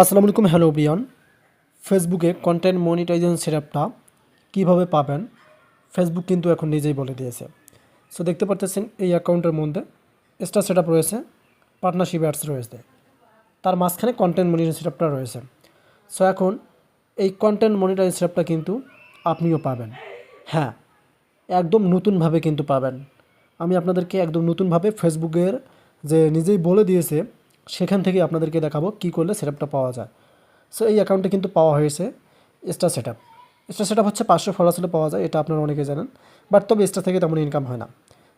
আসসালামু আলাইকুম হ্যালো ব্রিয়ন ফেসবুকে কন্টেন্ট মনিটাইজেশন সেটআপটা কীভাবে পাবেন, ফেসবুক কিন্তু এখন নিজেই বলে দিয়েছে। সো দেখতে পাচ্ছেন এই অ্যাকাউন্টের মধ্যে স্টার সেটআপ রয়েছে পার্টনারশিপ অ্যাডস রয়েছে। তার মাঝখানে কন্টেন্ট মনিটাইজেশন সেটআপটা রয়েছে। সো এখন এই কন্টেন্ট মনিটাইজেশন সেটআপটা কিন্তু আপনিও পাবেন। হ্যাঁ একদম নতুনভাবে কিন্তু পাবেন। আমি আপনাদেরকে একদম নতুনভাবে ফেসবুকের যে নিজেই বলে দিয়েছে সেখান থেকে আপনাদেরকে দেখাবো কী করলে সেটআপটা পাওয়া যায়। সো এই অ্যাকাউন্টে কিন্তু পাওয়া হয়েছে স্টার সেটআপ স্টার সেটআপ হচ্ছে পাঁচশো ফলোয়ার্স হলে পাওয়া যায়, এটা আপনারা অনেকে জানেন। বাট তবে স্টার থেকে তেমন ইনকাম হয় না।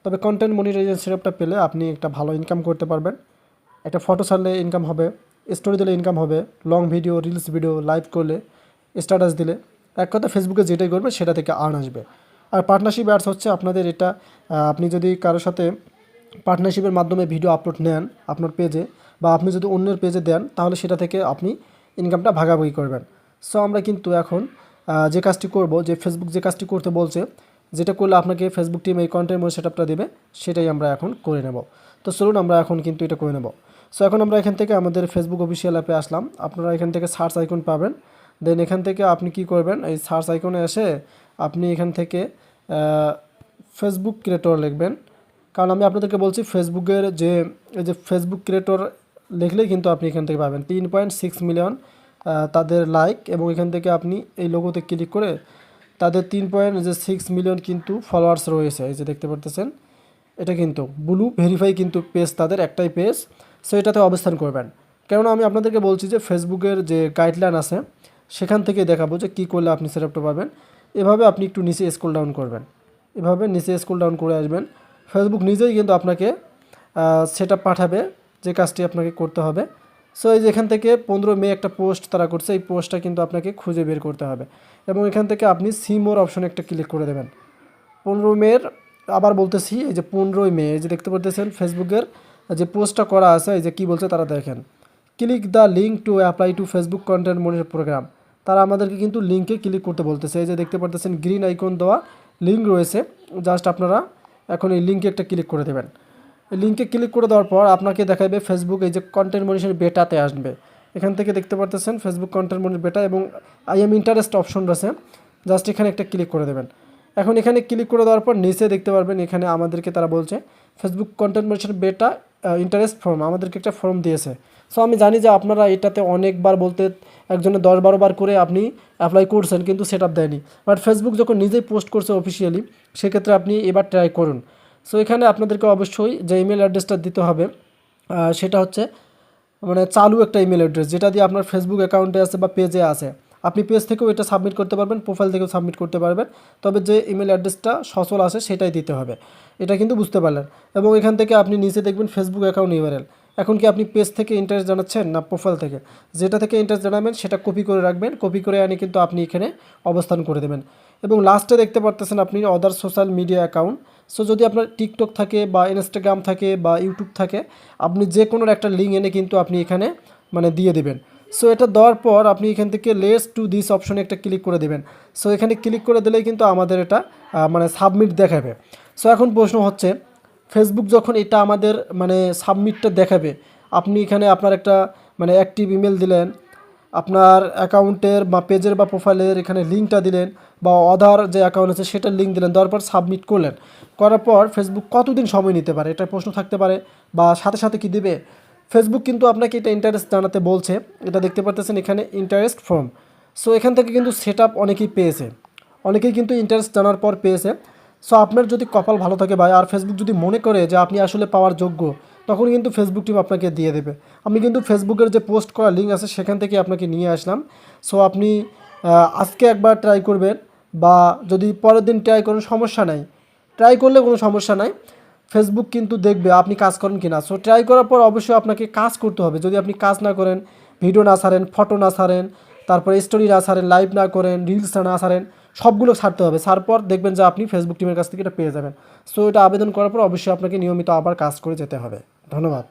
তবে কন্টেন্ট মনিটাইজেশন সেটআপটা পেলে আপনি একটা ভালো ইনকাম করতে পারবেন। একটা ফটো ছাড়লে ইনকাম হবে স্টোরি দিলে ইনকাম হবে long video reels video live করলে স্ট্যাটাস দিলে। এক কথা ফেসবুকে যেটাই করবে সেটা থেকে আর্ন আসবে। আর পার্টনারশিপ অ্যাডস হচ্ছে আপনাদের এটা আপনি যদি কারোর সাথে পার্টনারশিপের মাধ্যমে ভিডিও আপলোড নেন, আপনার পেজে বা আপনি যদি অন্যের পেজে দেন, তাহলে সেটা থেকে আপনি ইনকামটা ভাগাভাগি করবেন। সো আমরা কিন্তু এখন যে কাজটি করব, যে ফেসবুক যে কাজটি করতে বলছে, যেটা করলে আপনাকে ফেসবুক টিম এই কন্টেন্ট সেটআপটা দেবে, সেটাই আমরা এখন করে নেব। তো চলুন আমরা এখন কিন্তু এটা করে নেব। সো এখন আমরা এখান থেকে আমাদের ফেসবুক অফিসিয়াল অ্যাপে আসলাম। আপনারা এখান থেকে সার্চ আইকন পাবেন। দেন এখান থেকে আপনি কি করবেন? এই সার্চ আইকনে এসে আপনি এখান থেকে ফেসবুক ক্রিয়েটর লিখবেন। কারণ আমি আপনাদেরকে বলছি ফেসবুকের যে, এই যে ফেসবুক ক্রিয়েটর লিখলেই কিন্তু আপনি এখান থেকে পাবেন। তিন পয়েন্ট সিক্স মিলিয়ন তাদের লাইক এবং এখান থেকে আপনি এই লোগোতে ক্লিক করে তাদের তিন পয়েন্ট যে সিক্স মিলিয়ন কিন্তু ফলোয়ার্স রয়েছে, এই যে দেখতে পারতেছেন। এটা কিন্তু ব্লু ভেরিফাই কিন্তু পেজ তাদের একটাই পেজ সো এটাতে অবস্থান করবেন। কেননা আমি আপনাদেরকে বলছি যে ফেসবুকের যে গাইডলাইন আছে, সেখান থেকে দেখাবো যে কী করলে আপনি সেটআপটা পাবেন। এভাবে আপনি একটু নিচে স্কুল ডাউন করবেন। এভাবে নিচে স্কুল ডাউন করে আসবেন। ফেসবুক নিজেই কিন্তু আপনাকে সেটা পাঠাবে। যে কাজটি আপনাকে করতে হবে। সো এই যে এখান থেকে পনেরো মে একটা পোস্ট তারা করছে, এই পোস্টটা কিন্তু আপনাকে খুঁজে বের করতে হবে। এবং এখান থেকে আপনি সিমোর অপশনে একটা ক্লিক করে দেবেন। পনেরো মের আবার বলতেছি, এই যে পনেরোই মে, এই যে দেখতে পারতেছেন ফেসবুকের যে পোস্টটা করা আছে, এই যে কী বলছে তারা দেখেন। Click the link to apply to Facebook content monitor program তারা আমাদেরকে কিন্তু লিঙ্কে ক্লিক করতে বলতেছে। এই যে দেখতে পারতেছেন গ্রিন আইকন দেওয়া লিঙ্ক রয়েছে। জাস্ট আপনারা এখন এই লিঙ্কে একটা ক্লিক করে দেবেন। লিঙ্কে ক্লিক করে দেওয়ার পর আপনাকে দেখাবে ফেসবুক এই যে কন্টেন্ট মনিটর বেটাতে আসবে। এখান থেকে দেখতে পারতেছেন ফেসবুক কন্টেন্ট মনিটর বেটা এবং আই এম ইন্টারেস্ট অপশন রয়েছে। জাস্ট এখানে একটা ক্লিক করে দেবেন। এখন এখানে ক্লিক করে দেওয়ার পর নিচে দেখতে পারবেন এখানে আমাদেরকে তারা বলছে Facebook content monitor beta interest form আমাদেরকে একটা ফর্ম দিয়েছে। সো আমি জানি যে আপনারা এটাতে অনেকবার বলতে, একজনে দশ বারো বার করে আপনি অ্যাপ্লাই করছেন, কিন্তু সেট আপ দেয়নি। বাট ফেসবুক যখন নিজেই পোস্ট করছে অফিসিয়ালি সেক্ষেত্রে আপনি এবার ট্রাই করুন। সো এখানে আপনাদেরকে অবশ্যই যে ইমেল অ্যাড্রেসটা দিতে হবে সেটা হচ্ছে মানে চালু একটা ইমেল অ্যাড্রেস যেটা দিয়ে আপনার ফেসবুক অ্যাকাউন্টে আছে বা পেজে আছে। আপনি পেজ থেকেও এটা সাবমিট করতে পারবেন প্রোফাইল থেকেও সাবমিট করতে পারবেন, তবে যে ইমেল অ্যাড্রেসটা সচল আসে সেটাই দিতে হবে। এটা কিন্তু বুঝতে পারলেন। এবং এখান থেকে আপনি নিচে দেখবেন ফেসবুক অ্যাকাউন্ট ইউআরএল এখন কি আপনি পেজ থেকে ইন্টারেস্ট জানাচ্ছেন না প্রোফাইল থেকে? যেটা থেকে ইন্টারেস্ট জানাবেন, সেটা কপি করে রাখবেন। কপি করে আনি কিন্তু আপনি এখানে অবস্থান করে দেবেন। এবং লাস্টে দেখতে পারতেছেন আপনি other social media account so যদি আপনার টিকটক থাকে বা ইনস্টাগ্রাম থাকে বা ইউটিউব থাকে, আপনি যে কোনো একটা লিঙ্ক এনে কিন্তু আপনি এখানে মানে দিয়ে দেবেন। সো এটা দেওয়ার পর আপনি এখান থেকে লেস টু দিস অপশনে একটা ক্লিক করে দেবেন। সো এখানে ক্লিক করে দিলেই কিন্তু আমাদের এটা মানে সাবমিট দেখাবে। সো এখন প্রশ্ন হচ্ছে ফেসবুক যখন এটা আমাদের মানে সাবমিটটা দেখাবে, আপনি এখানে আপনার একটা মানে অ্যাক্টিভ ইমেল দিলেন, আপনার অ্যাকাউন্টের বা পেজের বা প্রোফাইলের এখানে লিঙ্কটা দিলেন, বা অধার যে অ্যাকাউন্ট আছে সেটার লিঙ্ক দিলেন, দেওয়ার পর সাবমিট করলেন। করার পর ফেসবুক কতদিন সময় নিতে পারে? এটা প্রশ্ন থাকতে পারে, বা সাথে সাথে কি দিবে? ফেসবুক কিন্তু আপনাকে এটা ইন্টারেস্ট জানাতে বলছে, এটা দেখতে পারতেছেন এখানে ইন্টারেস্ট ফর্ম সো এখান থেকে কিন্তু সেট আপ অনেকেই পেয়েছে। অনেকেই কিন্তু ইন্টারেস্ট জানার পর পেয়েছে। সো আপনার যদি কপাল ভালো থাকে ভাই, আর ফেসবুক যদি মনে করে যে আপনি আসলে পাওয়ার যোগ্য, তখন কিন্তু ফেসবুক টিম আপনাকে দিয়ে দেবে। আমি কিন্তু ফেসবুকের যে পোস্ট করা লিঙ্ক আছে, সেখান থেকে আপনাকে নিয়ে আসলাম। সো আপনি আজকে একবার ট্রাই করবেন, বা যদি পরের দিন ট্রাই করেন, সমস্যা নাই। ট্রাই করলে কোনো সমস্যা নাই। ফেসবুক কিন্তু দেখবে আপনি কাজ করেন কিনা। সো ট্রাই করার পর অবশ্যই আপনাকে কাজ করতে হবে। যদি আপনি কাজ না করেন ভিডিও না ছাড়েন ফটো না ছাড়েন, তারপরে স্টোরি না ছাড়েন লাইভ না করেন রিলস না ছাড়েন সবগুলো ছাড়তে হবে। ছাড় পর দেখবেন যে আপনি ফেসবুক টিমের কাছ থেকে এটা পেয়ে যাবেন। সো এটা আবেদন করার পর অবশ্যই আপনাকে নিয়মিত আবার কাজ করে যেতে হবে। ধন্যবাদ।